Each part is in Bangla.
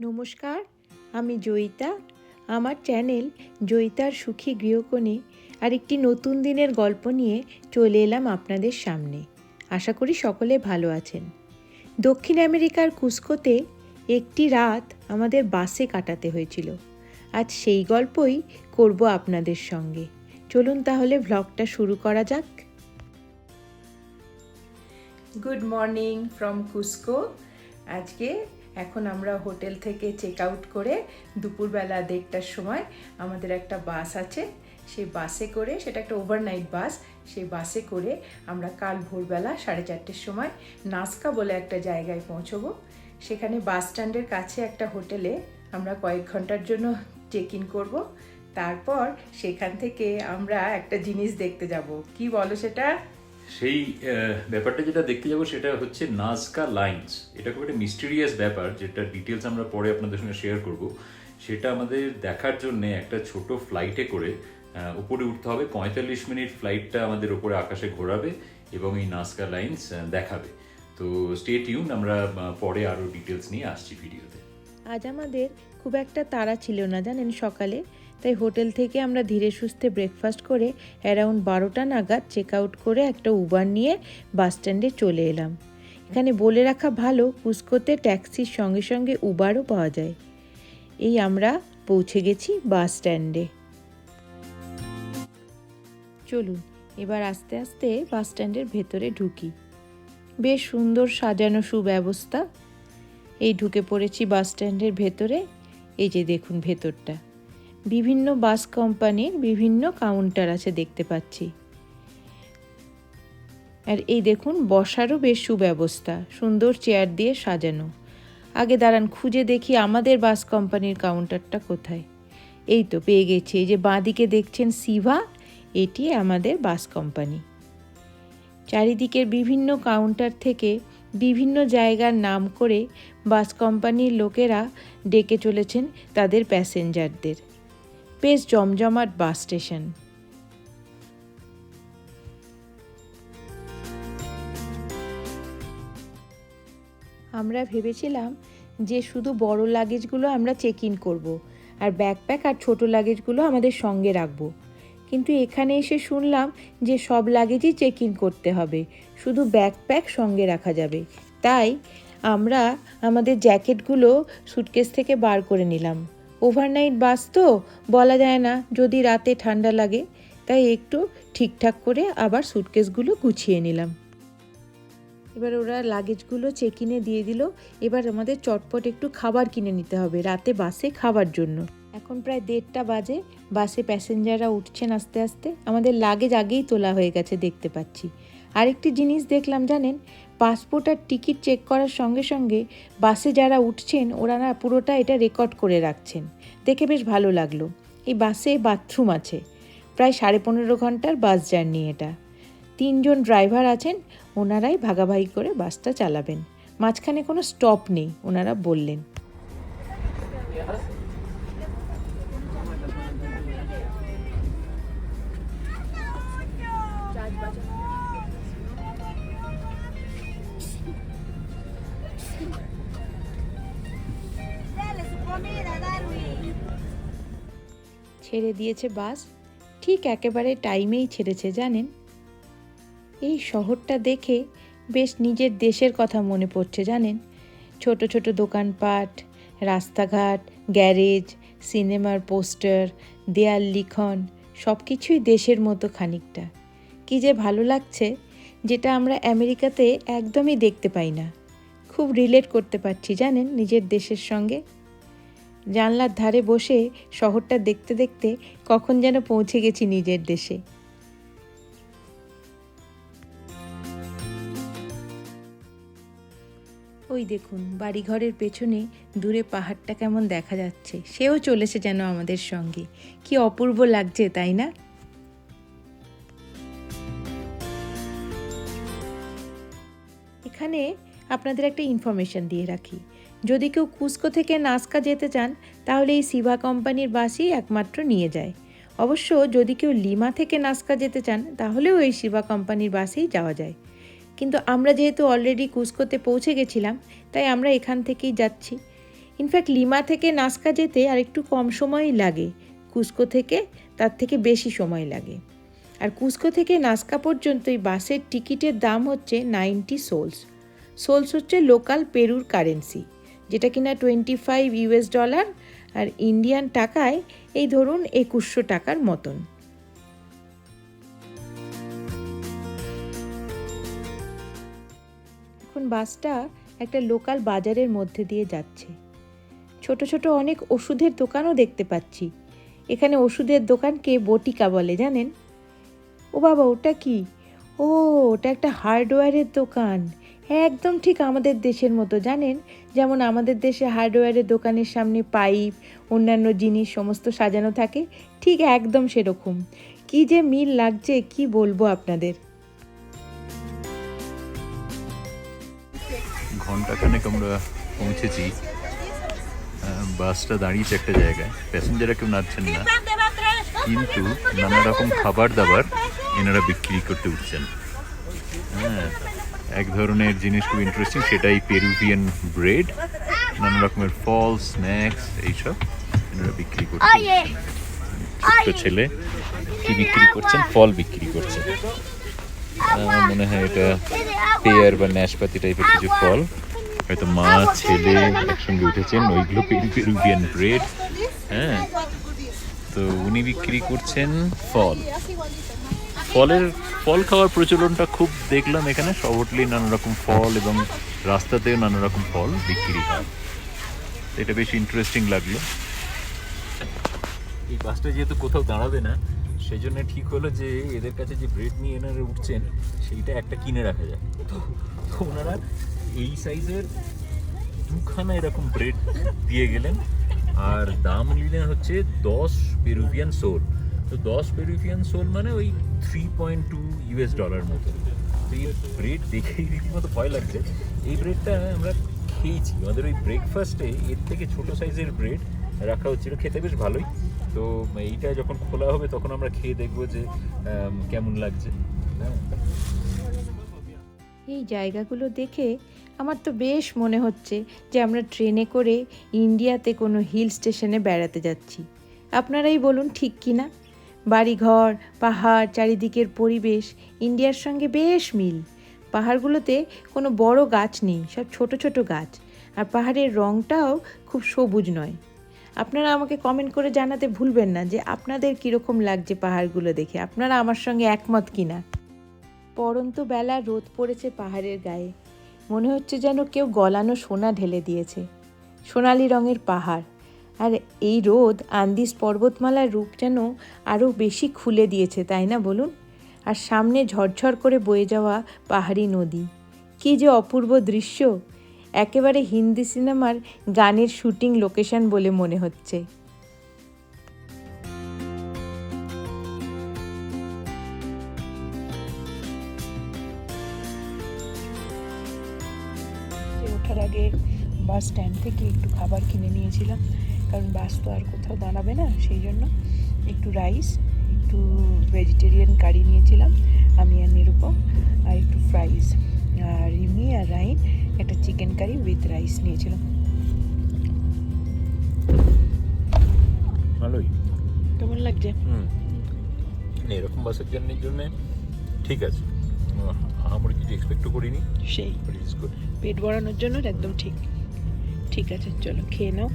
নমস্কার, আমি জয়িতা। আমার চ্যানেল জয়িতার সুখী গৃহকোণে আরেকটি নতুন দিনের গল্প নিয়ে চলে এলাম আপনাদের সামনে। আশা করি সকলে ভালো আছেন। দক্ষিণ আমেরিকার কুস্কোতে একটি রাত আমাদের বাসে কাটাতে হয়েছিল। আজ সেই গল্পই করব আপনাদের সঙ্গে। চলুন তাহলে ভ্লগটা শুরু করা যাক। গুড মর্নিং ফ্রম কুস্কো আজকে এখন আমরা হোটেল থেকে চেক আউট করে দুপুরবেলা দেড়টার সময় আমাদের একটা বাস আছে। সেই বাসে করে, সেটা একটা ওভারনাইট বাস, সেই বাসে করে আমরা কাল ভোরবেলা সাড়ে চারটের সময় নাসকা বলে একটা জায়গায় পৌঁছবো। সেখানে বাস স্ট্যান্ডের কাছে একটা হোটেলে আমরা কয়েক ঘণ্টার জন্য চেক ইন করব। তারপর সেখান থেকে আমরা একটা জিনিস দেখতে যাব। কি বলো সেটা? সেই ব্যাপারটা যেটা দেখতে যাব সেটা হচ্ছে নাজকা লাইন্স এটা খুব একটা মিস্টিরিয়াস ব্যাপার, যেটা ডিটেলস আমরা পরে আপনাদের সঙ্গে শেয়ার করব। সেটা আমাদের দেখার জন্যে একটা ছোট ফ্লাইটে করে উপরে উঠতে হবে। পঁয়তাল্লিশ মিনিট ফ্লাইটটা আমাদের উপরে আকাশে ঘোরাবে এবং এই নাজকা লাইন্স দেখাবে। তো স্টে টিউন আমরা পরে আরও ডিটেলস নিয়ে আসছি ভিডিওতে আজ আমাদের খুব একটা তাড়া ছিল না, জানেন, সকালে। তাই হোটেল থেকে আমরা ধীরে সুস্থে ব্রেকফাস্ট করে অ্যারাউন্ড বারোটা নাগাদ চেক আউট করে একটা উবার নিয়ে বাস স্ট্যান্ডে চলে এলাম। এখানে বলে রাখা ভালো কুস্কোতে ট্যাক্সির সঙ্গে সঙ্গে উবারও পাওয়া যায়। এই আমরা পৌঁছে গেছি বাস স্ট্যান্ডে চলুন, এবার আস্তে আস্তে বাস স্ট্যান্ডের ভেতরে ঢুকি। বেশ সুন্দর সাজানো সুব্যবস্থা। এই ঢুকে পড়েছি বাস স্ট্যান্ডের ভেতরে। এই যে দেখুন ভেতরটা। বিভিন্ন বাস কোম্পানির বিভিন্ন কাউন্টার আছে দেখতে পাচ্ছি। আর এই দেখুন, বসারও বেশ সুব্যবস্থা, সুন্দর চেয়ার দিয়ে সাজানো। আগে দাঁড়ান, খুঁজে দেখি আমাদের বাস কোম্পানির কাউন্টারটা কোথায়। এই তো, পেয়ে গেছি। এই যে বাঁদিকে দেখছেন সিভা, এটি আমাদের বাস কোম্পানি। চারিদিকের বিভিন্ন কাউন্টার থেকে বিভিন্ন জায়গার নাম করে বাস কোম্পানির লোকেরা ডেকে চলেছেন তাদের প্যাসেঞ্জারদের। বেশ জমজমাট বাস স্টেশন। আমরা ভেবেছিলাম যে শুধু বড় লাগেজগুলো আমরা চেক ইন করব আর ব্যাকপ্যাক আর ছোট লাগেজগুলো আমাদের সঙ্গে রাখব। কিন্তু এখানে এসে শুনলাম যে সব লাগেজই চেক ইন করতে হবে, শুধু ব্যাকপ্যাক সঙ্গে রাখা যাবে। তাই আমরা আমাদের জ্যাকেটগুলো সুটকেস থেকে বার করে নিলাম। ওভারনাইট বাস তো বলা যায় না, যদি রাতে ঠান্ডা লাগে। তাই একটু ঠিকঠাক করে আবার সুটকেসগুলো গুছিয়ে নিলাম। এবার ওরা লাগেজগুলো চেক ইনে দিয়ে দিল। এবার আমাদের চটপট একটু খাবার কিনে নিতে হবে, রাতে বাসে খাবার জন্য। এখন প্রায় দেড়টা বাজে, বাসে প্যাসেঞ্জাররা উঠছেন আস্তে আস্তে। আমাদের লাগেজ আগেই তোলা হয়ে গেছে দেখতে পাচ্ছি। আরেকটি জিনিস দেখলাম, জানেন? পাসপোর্ট আর টিকিট চেক করার সঙ্গে সঙ্গে বাসে যারা উঠছেন, ওরা না পুরোটা এটা রেকর্ড করে রাখছেন। দেখে বেশ ভালো লাগল। এই বাসে বাথরুম আছে। প্রায় সাড়ে পনেরো ঘণ্টার বাস জার্নি এটা। তিনজন ড্রাইভার আছেন, ওনারাই ভাগাভাগি করে বাসটা চালাবেন। মাঝখানে কোনো স্টপ নেই, ওনারা বললেন। ছেড়ে দিয়েছে বাস। ঠিক একেবারে টাইমেই ছেড়েছে, জানেন? এই শহরটা দেখে বেশ নিজের দেশের কথা মনে পড়ছে, জানেন? ছোট ছোট দোকানপাট, রাস্তাঘাট, গ্যারেজ, সিনেমার পোস্টার, দেয়াল লিখন সব কিছুই দেশের মতো খানিকটা। কি যে ভালো লাগছে, যেটা আমরা আমেরিকাতে একদমই দেখতে পাই না। খুব রিলেট করতে পারছি, জানেন? নিজের দেশের সঙ্গে। জানলার ধারে বসে শহরটা দেখতে দেখতে কখন যেন পৌঁছে গেছি নিজের দেশে। ওই দেখুন, বাড়িঘরের পেছনে দূরে পাহাড়টা কেমন দেখা যাচ্ছে। সেও চলেছে যেন আমাদের সঙ্গে। কি অপূর্ব লাগছে, তাই না? আপনাদের একটা ইনফরমেশন দিয়ে রাখি। যদি কেউ কুস্কো থেকে নাস্কা যেতে চান, তাহলে এই সিভা কোম্পানির বাসই একমাত্র নিয়ে যায়। অবশ্য যদি কেউ লিমা থেকে নাস্কা যেতে চান, তাহলেও এই সিভা কোম্পানির বাসেই যাওয়া যায়। কিন্তু আমরা যেহেতু অলরেডি কুস্কোতে পৌঁছে গেছিলাম, তাই আমরা এখান থেকেই যাচ্ছি। ইনফ্যাক্ট লিমা থেকে নাস্কা যেতে আর একটু কম সময়ই লাগে। কুস্কো থেকে তার থেকে বেশি সময় লাগে। আর কুস্কো থেকে নাস্কা পর্যন্ত এই বাসের টিকিটের দাম হচ্ছে নাইনটি সোলস সোলস হচ্ছে লোকাল পেরুর কারেন্সি যেটা কিনা টোয়েন্টি ফাইভ ইউএস ডলার আর ইন্ডিয়ান টাকায় এই ধরুন একুশশো টাকার মতন। এখন বাসটা একটা লোকাল বাজারের মধ্যে দিয়ে যাচ্ছে। ছোট ছোট অনেক ওষুধের দোকানও দেখতে পাচ্ছি। এখানে ওষুধের দোকানকে বটিকা বলে, জানেন? ও বাবা, ওটা কি? ও, ওটা একটা হার্ডওয়্যারের দোকান। একদম ঠিক আমাদের দেশের মতো, জানেন? যেমন আমাদের দেশে হার্ডওয়্যারের দোকানের সামনে পাইপ, অন্যান্য জিনিস সমস্ত সাজানো থাকে, ঠিক একদম সেরকম। কি যে মিল লাগছে, কি বলব আপনাদের? ঘন্টাখানেক আমরা পৌঁছেছি বাসটা দাঁড়িয়েছে একটা জায়গায় প্যাসেঞ্জাররা কেউ নাচছেন না। কিন্তু নানা রকম খাবার দাবার এনারা বিক্রি করতে উঠছেন। হ্যাঁ এক ধরনের জিনিস খুব ইন্টারেস্টিং সেটাই পেরুভিয়ান ব্রেড নানা রকমের ফল স্ন্যাক্স এইসব। এনারা বিক্রি Oye, ছোট্ট ছেলে কি বিক্রি করছেন ফল বিক্রি করছে। আমার মনে হয় এটা পেয়ার বা ন্যাশপাতি টাইপের কিছু ফল। হয়তো মা ছেলে একসঙ্গে উঠেছেন ওইগুলো পেরুভিয়ান ব্রেড হ্যাঁ। তো উনি বিক্রি করছেন ফল। ফলের, ফল খাওয়ার প্রচলনটা খুব দেখলাম এখানে। শহরলি নানা রকম ফল এবং রাস্তাতেও নানা রকম ফল বিক্রি হয়। এটা বেশ ইন্টারেস্টিং লাগল। এই বাসটা যেহেতু কোথাও দাঁড়াবে না সেই জন্য ঠিক হলো যে এদের কাছে যে ব্রেড নিয়ে এনারা উঠছেন, সেইটা একটা কিনে রাখা যায় তো ওনারা এই সাইজের দুখানা এরকম ব্রেড দিয়ে গেলেন। আর দাম নিলেন হচ্ছে দশ পেরুভিয়ান সোল তো দশ পেরুভিয়ান সোল মানে ওই three point two US dollar মতো। তো এই ব্রেড দেখেই রীতিমতো ভয় লাগছে। এই ব্রেডটা আমরা খেয়েছি। আমাদের ওই ব্রেকফাস্টে এর থেকে ছোট সাইজের ব্রেড রাখা হচ্ছিল। খেতে বেশ ভালোই। তো এইটা যখন খোলা হবে তখন আমরা খেয়ে দেখব যে কেমন লাগছে। হ্যাঁ। এই জায়গাগুলো দেখে আমার তো বেশ মনে হচ্ছে যে আমরা ট্রেনে করে ইন্ডিয়াতে কোনো হিল স্টেশনে বেড়াতে যাচ্ছি। আপনারাই বলুন ঠিক কি না বাড়িঘর, পাহাড়, চারিদিকের পরিবেশ, ইন্ডিয়ার সঙ্গে বেশ মিল। পাহাড়গুলোতে কোনো বড় গাছ নেই, সব ছোট ছোট গাছ। আর পাহাড়ের রঙটাও খুব সবুজ নয়। আপনারা আমাকে কমেন্ট করে জানাতে ভুলবেন না যে আপনাদের কীরকম লাগছে পাহাড়গুলো দেখে। আপনারা আমার সঙ্গে একমত কিনা? পরন্ত বেলা রোদ পড়েছে পাহাড়ের গায়ে। মনে হচ্ছে যেন কেউ গলানো সোনা ঢেলে দিয়েছে। সোনালি রঙের পাহাড়। আর এই রোদ আন্দিস পর্বতমালার রূপ যেন আরও বেশি খুলে দিয়েছে, তাই না বলুন? আর সামনে ঝরঝর করে বয়ে যাওয়া পাহাড়ি নদী, কি যে অপূর্ব দৃশ্য! একেবারে হিন্দি সিনেমার গানের শুটিং লোকেশন বলে মনে হচ্ছে। ওঠার আগে বাস স্ট্যান্ড থেকে একটু খাবার কিনে নিয়েছিলাম। কারণ বাস তো আর কোথাও দাঁড়াবে না সেই জন্য একটু রাইস একটু ভেজিটেরিয়ান কারি নিয়েছিলাম আমি আর নিরুপম আর একটু ফ্রাইস আর রিমি আর রাইন একটা চিকেন কারি উইথ রাইস নিয়েছিলাম। ভালোই। কেমন লাগছে? হুম। এরকম বাসের জার্নির জন্য ঠিক আছে। আমার কিছু এক্সপেক্টও করিনি সেই। পেট ভরানোর জন্য একদম ঠিক। ঠিক আছে চলো খেয়ে নাও।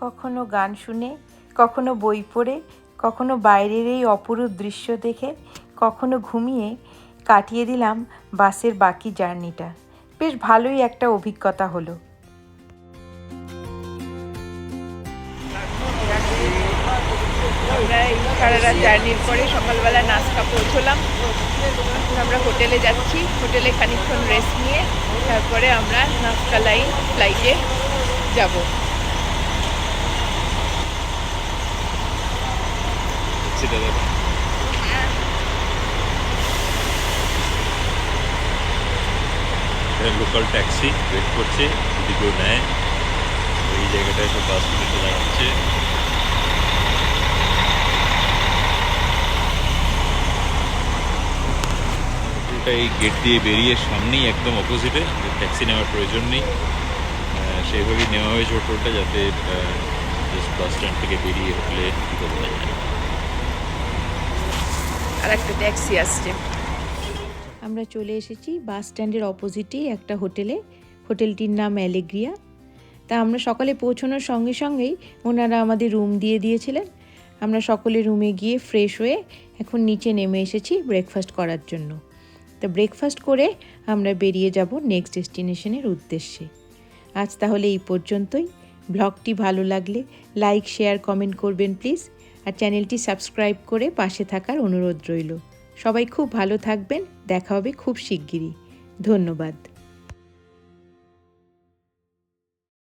কখনো গান শুনে, কখনো বই পড়ে, কখনো বাইরের এই অপরূপ দৃশ্য দেখে, কখনো ঘুমিয়ে কাটিয়ে দিলাম বাসের বাকি জার্নিটা। বেশ ভালোই একটা অভিজ্ঞতা হলো। এই সারা রাত জার্নির পরে সকালবেলা নাস্তা পৌঁছলাম। আমরা হোটেলে যাচ্ছি। হোটেলে খানিকক্ষণ রেস্ট নিয়ে তারপরে আমরা নাস্কা লাইন ফ্লাইটে যাব। সেটা লোকাল ট্যাক্সি ওয়েট করছে যদি কেউ নেয়। এই জায়গাটায় সব বাসগুলো চলে যাচ্ছে। এই গেট দিয়ে বেরিয়ে সামনেই একদম অপোজিটে ট্যাক্সি নেওয়ার প্রয়োজন নেই। সেইভাবেই নেওয়া হয়েছে হোটেলটা যাতে জাস্ট বাস স্ট্যান্ড থেকে বেরিয়ে হোটেলে যায়। আর একটা ট্যাক্সি আসছে। আমরা চলে এসেছি বাস স্ট্যান্ডের অপোজিটেই একটা হোটেলে। হোটেলটির নাম অ্যালেগ্রিয়া। তা আমরা সকালে পৌঁছানোর সঙ্গে সঙ্গেই ওনারা আমাদের রুম দিয়ে দিয়েছিলেন। আমরা সকলে রুমে গিয়ে ফ্রেশ হয়ে এখন নিচে নেমে এসেছি ব্রেকফাস্ট করার জন্য। তা ব্রেকফাস্ট করে আমরা বেরিয়ে যাব নেক্সট ডেস্টিনেশনের উদ্দেশ্যে। আজ তাহলে এই পর্যন্তই। ব্লগটি ভালো লাগলে লাইক, শেয়ার, কমেন্ট করবেন প্লিজ। আর চ্যানেলটি সাবস্ক্রাইব করে পাশে থাকার অনুরোধ রইল। সবাই খুব ভালো থাকবেন, দেখা হবে খুব শিগগিরই। ধন্যবাদ।